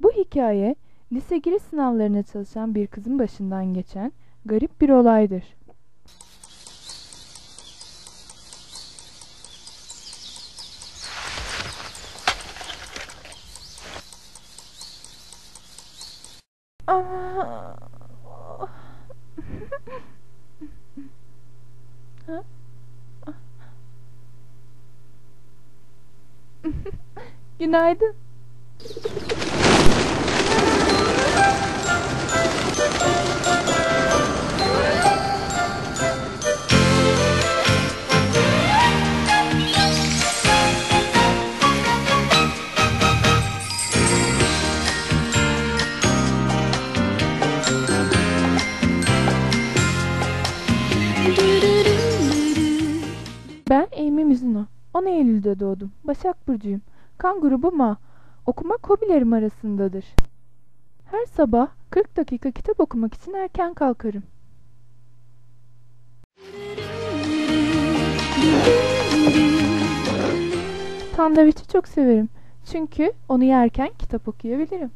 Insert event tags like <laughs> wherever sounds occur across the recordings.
Bu hikaye lise giriş sınavlarına çalışan bir kızın başından geçen garip bir olaydır. <laughs> Günaydın. 10 Eylül'de doğdum. Başak Burcu'yum. Kan grubu Ma. Okumak hobilerim arasındadır. Her sabah 40 dakika kitap okumak için erken kalkarım. Sandviçi çok severim. Çünkü onu yerken kitap okuyabilirim.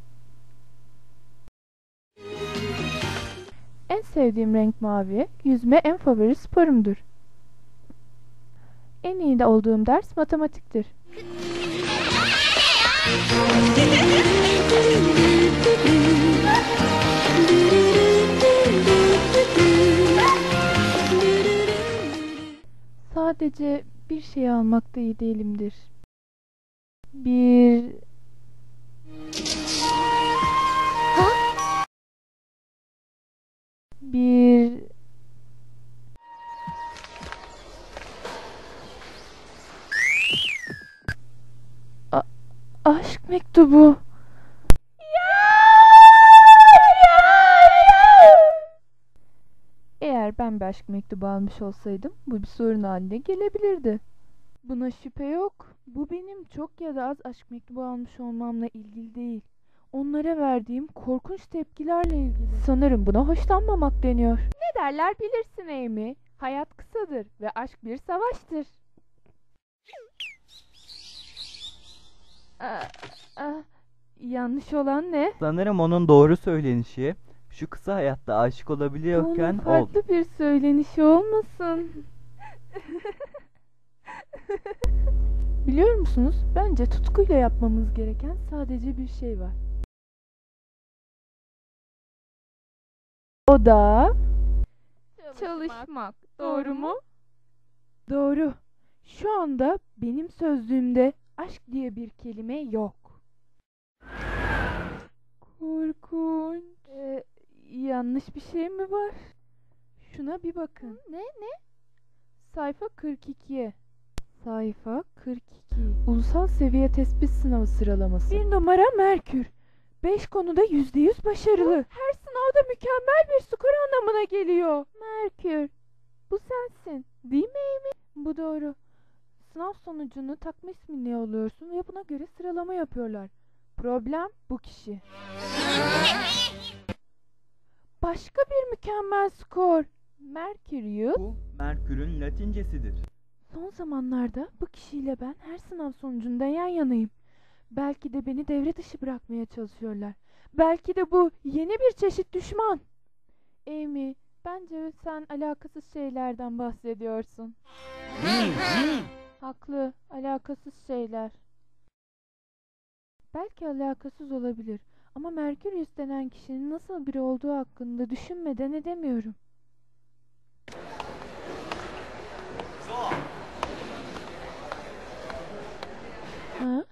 En sevdiğim renk mavi, yüzme en favori sporumdur. En iyi de olduğum ders matematiktir. Sadece bir şey almakta iyi değilimdir. Bir... aşk mektubu. Eğer ben bir aşk mektubu almış olsaydım bu bir sorun haline gelebilirdi. Buna şüphe yok. Bu benim çok ya da az aşk mektubu almış olmamla ilgili değil. Onlara verdiğim korkunç tepkilerle ilgili. Sanırım buna hoşlanmamak deniyor. Ne derler bilirsin Amy. Hayat kısadır ve aşk bir savaştır. Aa, aa, yanlış olan ne? Sanırım onun doğru söylenişi şu kısa hayatta aşık olabiliyorken ol. farklı bir söylenişi olmasın. <laughs> Biliyor musunuz? Bence tutkuyla yapmamız gereken sadece bir şey var. O da çalışmak. Doğru mu? Doğru. Şu anda benim sözlüğümde aşk diye bir kelime yok. Korkunç. Ee, yanlış bir şey mi var? Şuna bir bakın. Ne ne? Sayfa 42'ye. Sayfa 42. Ulusal seviye tespit sınavı sıralaması. Bir numara Merkür. 5 konuda %100 başarılı. Her sınavda mükemmel bir skor anlamına geliyor. Merkür. Bu sensin. Değil mi Amy? Bu doğru. Sınav sonucunu takma isminle alıyorsun ve buna göre sıralama yapıyorlar. Problem bu kişi. Başka bir mükemmel skor. Merkurius. Bu Merkür'ün latincesidir. Son zamanlarda bu kişiyle ben her sınav sonucunda yan yanayım. Belki de beni devre dışı bırakmaya çalışıyorlar. Belki de bu yeni bir çeşit düşman. Amy, bence sen alakasız şeylerden bahsediyorsun. Haklı, alakasız şeyler. Belki alakasız olabilir ama Merkurius denen kişinin nasıl biri olduğu hakkında düşünmeden edemiyorum. Ha?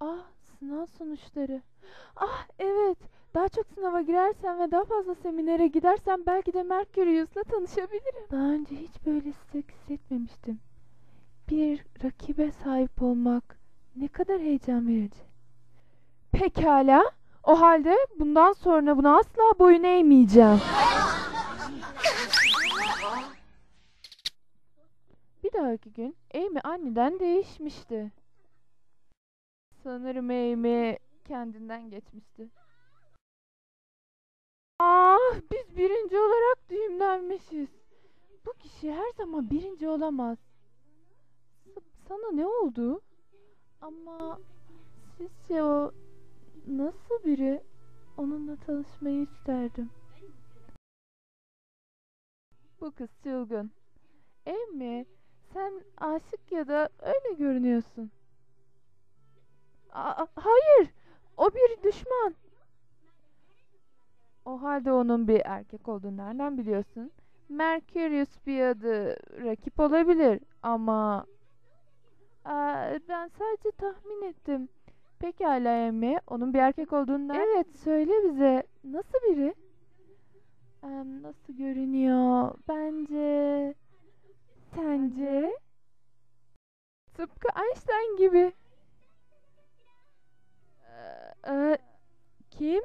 Ah, sınav sonuçları. Ah, evet. Daha çok sınava girersem ve daha fazla seminere gidersem belki de Merkurius'la tanışabilirim. Daha önce hiç böyle sık hissetmemiştim. Bir rakibe sahip olmak ne kadar heyecan verici. Pekala. O halde bundan sonra buna asla boyun eğmeyeceğim. Bir dahaki gün Amy aniden değişmişti. Sanırım Amy kendinden geçmişti. Ah, biz birinci olarak düğümlenmişiz. Bu kişi her zaman birinci olamaz. Sana ne oldu? Ama sizce o nasıl biri? Onunla tanışmayı isterdim. Bu kız çılgın. Emmi, sen aşık ya da öyle görünüyorsun. Aa, hayır, o bir düşman. O halde onun bir erkek olduğunu nereden biliyorsun? Mercurius bir adı rakip olabilir ama ben sadece tahmin ettim. Pekala Emmi. Onun bir erkek olduğundan... Evet söyle bize. Nasıl biri? Ee, nasıl görünüyor? Bence... Sence? Tıpkı Einstein gibi. Ee, e, kim?